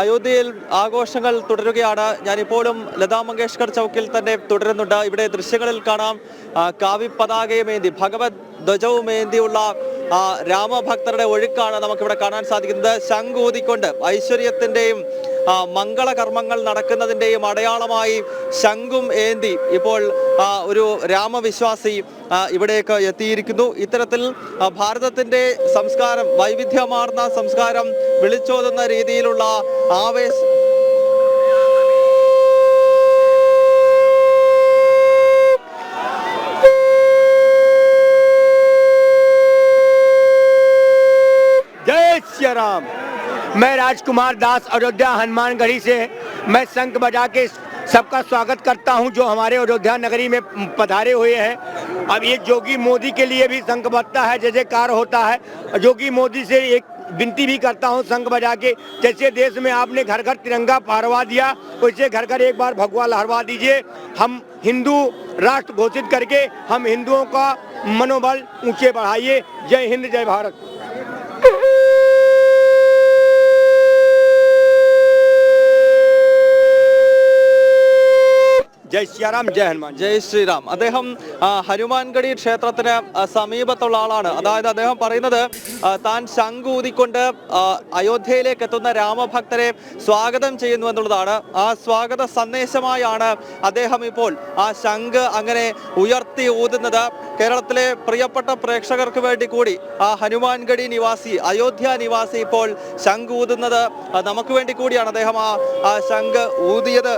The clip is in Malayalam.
അയോധ്യയിൽ ആഘോഷങ്ങൾ തുടരുകയാണ്. ഞാനിപ്പോഴും ലതാ മങ്കേഷ്കർ ചൗക്കിൽ തന്നെ തുടരുന്നുണ്ട്. ഇവിടെ ദൃശ്യങ്ങളിൽ കാണാം കാവി പതാകയുമേന്തി ഭഗവത് ധ്വജവുമേന്തിയുള്ള രാമഭക്തരുടെ ഒഴുക്കാണ് നമുക്കിവിടെ കാണാൻ സാധിക്കുന്നത്. ശംഖൂതിക്കൊണ്ട് ഐശ്വര്യത്തിന്റെയും മംഗളകർമ്മങ്ങൾ നടക്കുന്നതിന്റെയും അടയാളമായി ശംഖും ഏന്തി ഇപ്പോൾ ഒരു രാമവിശ്വാസി ഇവിടേക്ക് എത്തിയിരിക്കുന്നു. ഇത്തരത്തിൽ ഭാരതത്തിന്റെ സംസ്കാരം വൈവിധ്യമാർന്ന സംസ്കാരം വിളിച്ചോതുന്ന രീതിയിലുള്ള ആവേശ ജയ ശ്രീരാം. मैं राजकुमार दास अयोध्या हनुमानगढ़ी से मैं शंख बजा के सबका स्वागत करता हूँ, जो हमारे अयोध्या नगरी में पधारे हुए हैं। अब ये जोगी मोदी के लिए भी शंख बजता है जय जयकार होता है। जोगी मोदी से एक विनती भी करता हूँ शंख बजा के, जैसे देश में आपने घर घर तिरंगा फहरवा दिया, वैसे घर घर एक बार भगवा लहरवा दीजिए। हम हिंदू राष्ट्र घोषित करके, हम हिंदुओं का मनोबल ऊँचे बढ़ाइए। जय हिंद, जय भारत। ജയ് ശ്രീറാം ജയ ഹനുമാൻ. ജയ് ശ്രീറാം അദ്ദേഹം ഹനുമാൻഗഡി ക്ഷേത്രത്തിന് സമീപത്തുള്ള ആളാണ്. അതായത് അദ്ദേഹം പറയുന്നത് താൻ ശംഖൂതിക്കൊണ്ട് അയോധ്യയിലേക്ക് എത്തുന്ന രാമഭക്തരെ സ്വാഗതം ചെയ്യുന്നു എന്നുള്ളതാണ്. ആ സ്വാഗത സന്ദേശമായാണ് അദ്ദേഹം ഇപ്പോൾ ആ ശംഖ് അങ്ങനെ ഉയർത്തി ഊതുന്നത്. കേരളത്തിലെ പ്രിയപ്പെട്ട പ്രേക്ഷകർക്ക് വേണ്ടി കൂടി ആ ഹനുമാൻഗഡി നിവാസി അയോധ്യ നിവാസി ഇപ്പോൾ ശംഖ് ഊതുന്നത് നമുക്ക് വേണ്ടി കൂടിയാണ് അദ്ദേഹം ആ ശംഖ് ഊതിയത്.